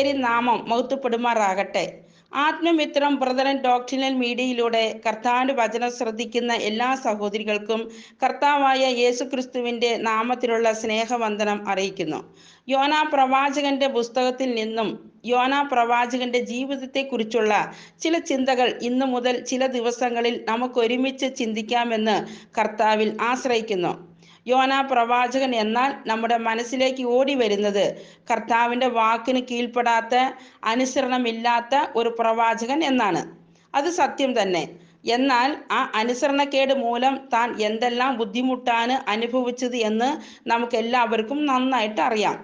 വിലയേറിയ നാമം മഹത്വപ്പെടുമാറാകട്ടെ. ആത്മമിത്രം brethren doctrinal മീഡിയയിലൂടെ കർത്താവിന്റെ വചനം ശ്രദ്ധിക്കുന്ന എല്ലാ സഹോദരികൾക്കും കർത്താവായ യേശു ക്രിസ്തുവിന്റെ നാമത്തിലുള്ള സ്നേഹവന്ദനം അറിയിക്കുന്നു. യോന പ്രവാചകന്റെ പുസ്തകത്തിൽ നിന്നും യോന പ്രവാചകന്റെ ജീവിതത്തെക്കുറിച്ചുള്ള ചില ചിന്തകൾ ഇന്നു മുതൽ ചില ദിവസങ്ങളിൽ നമുക്ക് ഒരുമിച്ച് ചിന്തിക്കാമെന്ന് കർത്താവിൽ ആശ്രയിക്കുന്നു. യോന പ്രവാചകൻ എന്നാൽ നമ്മുടെ മനസ്സിലേക്ക് ഓടി വരുന്നത് കർത്താവിന്റെ വാക്കിന് കീഴ്പ്പെടാത്ത അനുസരണമില്ലാത്ത ഒരു പ്രവാചകൻ എന്നാണ്. അത് സത്യം തന്നെ. എന്നാൽ ആ അനുസരണക്കേട് മൂലം താൻ എന്തെല്ലാം ബുദ്ധിമുട്ടാണ് അനുഭവിച്ചത് എന്ന് നമുക്ക് എല്ലാവർക്കും നന്നായിട്ട് അറിയാം.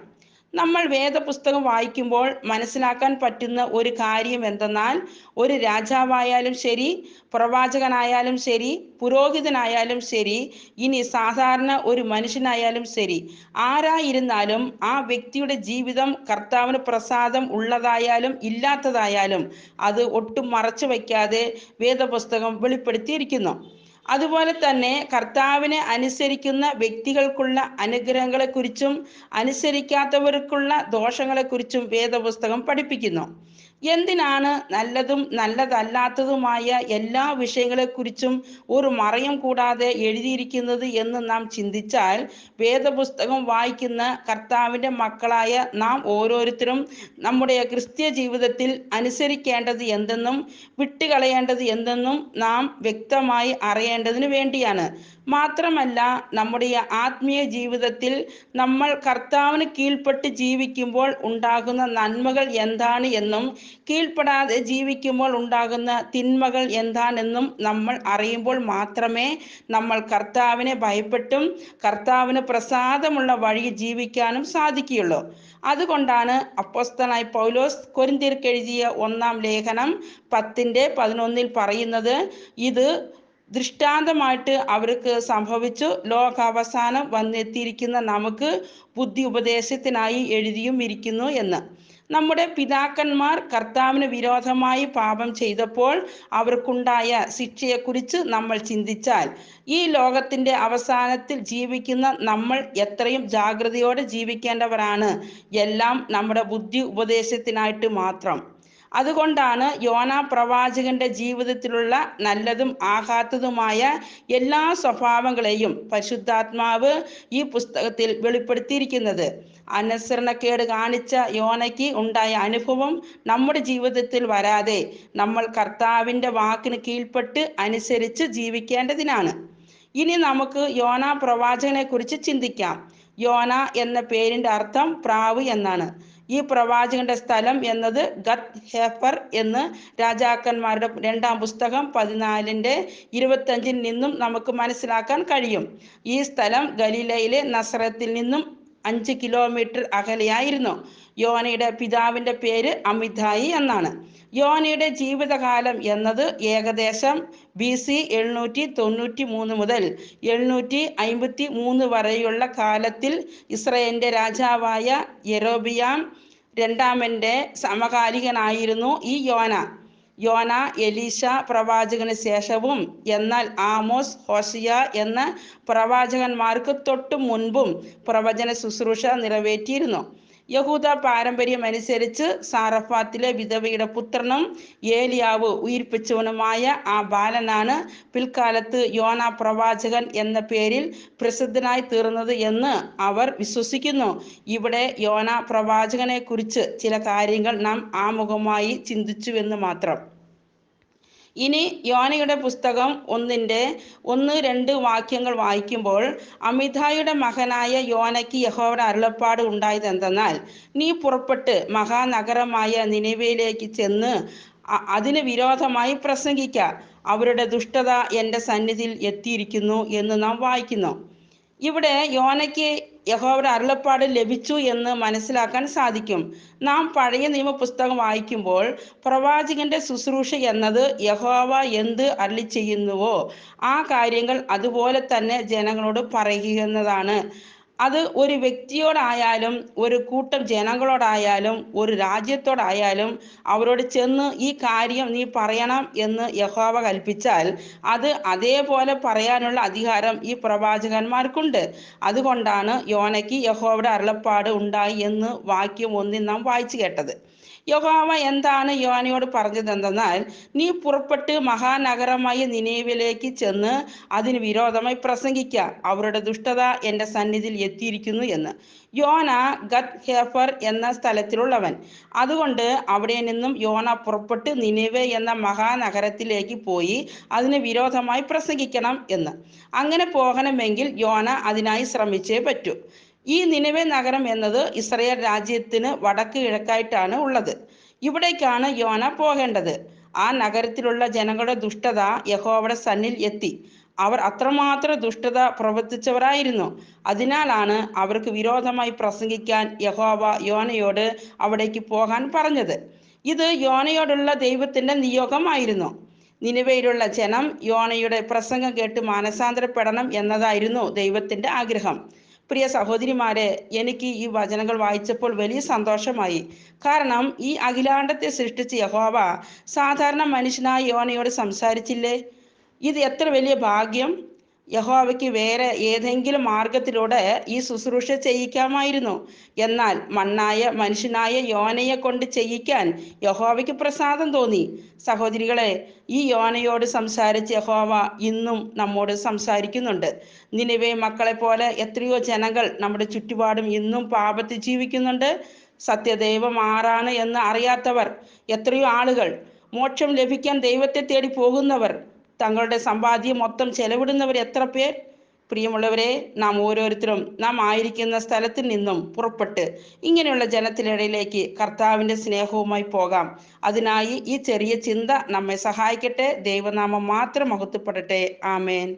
നമ്മൾ വേദപുസ്തകം വായിക്കുമ്പോൾ മനസ്സിലാക്കാൻ പറ്റുന്ന ഒരു കാര്യം എന്തെന്നാൽ ഒരു രാജാവായാലും ശരി പ്രവാചകനായാലും ശരി പുരോഹിതനായാലും ശരി ഇനി സാധാരണ ഒരു മനുഷ്യനായാലും ശരി ആരായിരുന്നാലും ആ വ്യക്തിയുടെ ജീവിതം കർത്താവിന് പ്രസാദം ഉള്ളതായാലും ഇല്ലാത്തതായാലും അത് ഒട്ടും മറച്ചു വയ്ക്കാതെ വേദപുസ്തകം വെളിപ്പെടുത്തിയിരിക്കുന്നു. അതുപോലെ തന്നെ കർത്താവിനെ അനുസരിക്കുന്ന വ്യക്തികൾക്കുള്ള അനുഗ്രഹങ്ങളെക്കുറിച്ചും അനുസരിക്കാത്തവർക്കുള്ള ദോഷങ്ങളെക്കുറിച്ചും വേദപുസ്തകം പഠിപ്പിക്കുന്നു. എന്തിനാണ് നല്ലതും നല്ലതല്ലാത്തതുമായ എല്ലാ വിഷയങ്ങളെക്കുറിച്ചും ഒരു മറയും കൂടാതെ എഴുതിയിരിക്കുന്നത് എന്ന് നാം ചിന്തിച്ചാൽ വേദപുസ്തകം വായിക്കുന്ന കർത്താവിന്റെ മക്കളായ നാം ഓരോരുത്തരും നമ്മുടെ ക്രിസ്ത്യ ജീവിതത്തിൽ അനുസരിക്കേണ്ടത് എന്തെന്നും വിട്ടുകളയേണ്ടത് എന്തെന്നും നാം വ്യക്തമായി അറിയേണ്ടതിന് വേണ്ടിയാണ്. മാത്രമല്ല നമ്മുടെ ആത്മീയ ജീവിതത്തിൽ നമ്മൾ കർത്താവിന് കീഴ്പ്പെട്ട് ജീവിക്കുമ്പോൾ ഉണ്ടാകുന്ന നന്മകൾ എന്താണ് എന്നും കീഴ്പ്പെടാതെ ജീവിക്കുമ്പോൾ ഉണ്ടാകുന്ന തിന്മകൾ എന്താണെന്നും നമ്മൾ അറിയുമ്പോൾ മാത്രമേ നമ്മൾ കർത്താവിനെ ഭയപ്പെട്ടും കർത്താവിന് പ്രസാദമുള്ള വഴി ജീവിക്കാനും സാധിക്കുകയുള്ളൂ. അതുകൊണ്ടാണ് അപ്പോസ്തനായി പൗലോസ് കൊരിന്തിർക്കെഴുതിയ ഒന്നാം ലേഖനം പത്തിന്റെ പതിനൊന്നിൽ പറയുന്നത് ഇത് ദൃഷ്ടാന്തമായിട്ട് അവർക്ക് സംഭവിച്ചു. ലോകാവസാനം വന്നെത്തിയിരിക്കുന്ന നമുക്ക് ബുദ്ധി ഉപദേശത്തിനായി എഴുതിയും ഇരിക്കുന്നു എന്ന്. നമ്മുടെ പിതാക്കന്മാർ കർത്താവിന് വിരോധമായി പാപം ചെയ്തപ്പോൾ അവർക്കുണ്ടായ ശിക്ഷയെക്കുറിച്ച് നമ്മൾ ചിന്തിച്ചാൽ ഈ ലോകത്തിന്റെ അവസാനത്തിൽ ജീവിക്കുന്ന നമ്മൾ എത്രയും ജാഗ്രതയോടെ ജീവിക്കേണ്ടവരാണ്. എല്ലാം നമ്മുടെ ബുദ്ധി ഉപദേശത്തിനായിട്ട് മാത്രം. അതുകൊണ്ടാണ് യോന പ്രവാചകന്റെ ജീവിതത്തിലുള്ള നല്ലതും ആകാത്തതുമായ എല്ലാ സ്വഭാവങ്ങളെയും പരിശുദ്ധാത്മാവ് ഈ പുസ്തകത്തിൽ വെളിപ്പെടുത്തിയിരിക്കുന്നത്. അനുസരണക്കേട് കാണിച്ച യോനയ്ക്ക് ഉണ്ടായ അനുഭവം നമ്മുടെ ജീവിതത്തിൽ വരാതെ നമ്മൾ കർത്താവിന്റെ വാക്കിന് കീഴ്പ്പെട്ട് അനുസരിച്ച് ജീവിക്കേണ്ടതിനാണ്. ഇനി നമുക്ക് യോന പ്രവാചകനെ കുറിച്ച് ചിന്തിക്കാം. യോന എന്ന പേരിന്റെ അർത്ഥം പ്രാവ് എന്നാണ്. ഈ പ്രവാചകന്റെ സ്ഥലം എന്നത് ഗത് ഹെഫർ എന്ന് രാജാക്കന്മാരുടെ രണ്ടാം പുസ്തകം പതിനാലിന്റെ ഇരുപത്തഞ്ചിൽ നിന്നും നമുക്ക് മനസ്സിലാക്കാൻ കഴിയും. ഈ സ്ഥലം ഗലീലയിലെ നസറത്തിൽ നിന്നും അഞ്ച് കിലോമീറ്റർ അകലെയായിരുന്നു. യോനയുടെ പിതാവിന്റെ പേര് അമിതായി എന്നാണ്. യോനയുടെ ജീവിതകാലം എന്നത് ഏകദേശം ബി സി എഴുന്നൂറ്റി തൊണ്ണൂറ്റി മൂന്ന് മുതൽ എഴുന്നൂറ്റി അമ്പത്തി മൂന്ന് വരെയുള്ള കാലത്തിൽ ഇസ്രയേലിന്റെ രാജാവായ യെറോബിയാം രണ്ടാമന്റെ സമകാലികനായിരുന്നു ഈ യോന. യോന എലീശ പ്രവാചകന് ശേഷവും എന്നാൽ ആമോസ് ഹോസിയ എന്ന പ്രവാചകന്മാർക്ക് തൊട്ടു മുൻപും പ്രവചന ശുശ്രൂഷ നിറവേറ്റിയിരുന്നു. യഹൂദ പാരമ്പര്യം അനുസരിച്ച് സാറഫാത്തിലെ വിധവയുടെ പുത്രനും ഏലിയാവ് ഉയിർപ്പിച്ചവനുമായ ആ ബാലനാണ് പിൽക്കാലത്ത് യോന പ്രവാചകൻ എന്ന പേരിൽ പ്രസിദ്ധനായി തീർന്നത് എന്ന് അവർ വിശ്വസിക്കുന്നു. ഇവിടെ യോന പ്രവാചകനെ കുറിച്ച് ചില കാര്യങ്ങൾ നാം ആമുഖമായി ചിന്തിച്ചുവെന്ന് മാത്രം. ഇനി യോനയുടെ പുസ്തകം ഒന്നിന്റെ ഒന്ന് രണ്ട് വാക്യങ്ങൾ വായിക്കുമ്പോൾ അമിതായുടെ മകനായ യോനയ്ക്ക് യഹോവയുടെ അരുളപ്പാട് ഉണ്ടായത് എന്തെന്നാൽ നീ പുറപ്പെട്ട് മഹാനഗരമായ നിലവിലേക്ക് ചെന്ന് അതിന് വിരോധമായി പ്രസംഗിക്ക. അവരുടെ ദുഷ്ടത എന്റെ സന്നിധിയിൽ എത്തിയിരിക്കുന്നു എന്ന് നാം വായിക്കുന്നു. ഇവിടെ യോനയ്ക്ക് യഹോവയുടെ അരുളപ്പാട് ലഭിച്ചു എന്ന് മനസ്സിലാക്കാൻ സാധിക്കും. നാം പഴയ നിയമ പുസ്തകം വായിക്കുമ്പോൾ പ്രവാചകന്റെ ശുശ്രൂഷ എന്നത് യഹോവ എന്ത് അരളി ചെയ്യുന്നുവോ? ആ കാര്യങ്ങൾ അതുപോലെ തന്നെ ജനങ്ങളോട് പറയുന്നതാണ് അത് ഒരു വ്യക്തിയോടായാലും ഒരു കൂട്ടം ജനങ്ങളോടായാലും ഒരു രാജ്യത്തോടായാലും അവരോട് ചെന്ന് ഈ കാര്യം നീ പറയണം എന്ന് യഹോവ കൽപ്പിച്ചാൽ അത് അതേപോലെ പറയാനുള്ള അധികാരം ഈ പ്രവാചകന്മാർക്കുണ്ട്. അതുകൊണ്ടാണ് യോനയ്ക്ക് യഹോവയുടെ അരുളപ്പാട് ഉണ്ടായി എന്ന് വാക്യം ഒന്നിൽ നാം വായിച്ചു കേട്ടത്. യഹോവ എന്താണ് യോനയോട് പറഞ്ഞതെന്തെന്നാൽ നീ പുറപ്പെട്ട് മഹാനഗരമായ നിനേവിലേക്ക് ചെന്ന് അതിന് വിരോധമായി പ്രസംഗിക്കുക അവരുടെ ദുഷ്ടത എന്റെ സന്നിധിയിൽ എത്തിയിരിക്കുന്നു എന്ന്. യോന ഗത് ഹേഫർ എന്ന സ്ഥലത്തിലുള്ളവൻ. അതുകൊണ്ട് അവിടെ നിന്നും യോന പുറപ്പെട്ട് നിനവ് എന്ന മഹാനഗരത്തിലേക്ക് പോയി അതിന് വിരോധമായി പ്രസംഗിക്കണം എന്ന്. അങ്ങനെ പോകണമെങ്കിൽ യോന അതിനായി ശ്രമിച്ചേ പറ്റൂ. ഈ നിനവേ നഗരം എന്നത് ഇസ്രയേൽ രാജ്യത്തിന് വടക്ക് കിഴക്കായിട്ടാണ് ഉള്ളത്. ഇവിടേക്കാണ് യോന പോകേണ്ടത്. ആ നഗരത്തിലുള്ള ജനങ്ങളുടെ ദുഷ്ടത യഹോവയുടെ സന്നിൽ എത്തി. അവർ അത്രമാത്രം ദുഷ്ടത പ്രവർത്തിച്ചവരായിരുന്നു. അതിനാലാണ് അവർക്ക് വിരോധമായി പ്രസംഗിക്കാൻ യഹോവ യോനയോട് അവിടേക്ക് പോകാൻ പറഞ്ഞത്. ഇത് യോനയോടുള്ള ദൈവത്തിന്റെ നിയോഗമായിരുന്നു. നിലവയിലുള്ള ജനം യോനയുടെ പ്രസംഗം കേട്ട് മാനസാന്തരപ്പെടണം എന്നതായിരുന്നു ദൈവത്തിന്റെ ആഗ്രഹം. പ്രിയ സഹോദരിമാരെ എനിക്ക് ഈ വചനങ്ങൾ വായിച്ചപ്പോൾ വലിയ സന്തോഷമായി. കാരണം ഈ അഖിലാണ്ടത്തെ സൃഷ്ടിച്ച യഹോവ സാധാരണ മനുഷ്യനായ യോനയോട് സംസാരിച്ചില്ലേ? ഇത് എത്ര വലിയ ഭാഗ്യം? യഹോവയ്ക്ക് വേറെ ഏതെങ്കിലും മാർഗത്തിലൂടെ ഈ ശുശ്രൂഷ ചെയ്യിക്കാമായിരുന്നു. എന്നാൽ മണ്ണായ മനുഷ്യനായ യോനയെ കൊണ്ട് ചെയ്യിക്കാൻ യഹോവയ്ക്ക് പ്രസാദം തോന്നി. സഹോദരികളെ ഈ യോനയോട് സംസാരിച്ച് യഹോവ ഇന്നും നമ്മോട് സംസാരിക്കുന്നുണ്ട്. നിലവേ മക്കളെ പോലെ എത്രയോ ജനങ്ങൾ നമ്മുടെ ചുറ്റുപാടും ഇന്നും പാപത്തിൽ ജീവിക്കുന്നുണ്ട്. സത്യദൈവം ആറാണ് എന്ന് അറിയാത്തവർ എത്രയോ ആളുകൾ മോക്ഷം ലഭിക്കാൻ ദൈവത്തെ തേടി പോകുന്നവർ തങ്ങളുടെ സമ്പാദ്യം മൊത്തം ചെലവിടുന്നവർ എത്ര പേർ? പ്രിയമുള്ളവരെ നാം ഓരോരുത്തരും നാം ആയിരിക്കുന്ന സ്ഥലത്തിൽ നിന്നും പുറപ്പെട്ട് ഇങ്ങനെയുള്ള ജനത്തിനിടയിലേക്ക് കർത്താവിന്റെ സ്നേഹവുമായി പോകാം. അതിനായി ഈ ചെറിയ ചിന്ത നമ്മെ സഹായിക്കട്ടെ. ദൈവനാമം മാത്രം മഹത്വപ്പെടട്ടെ. ആമേൻ.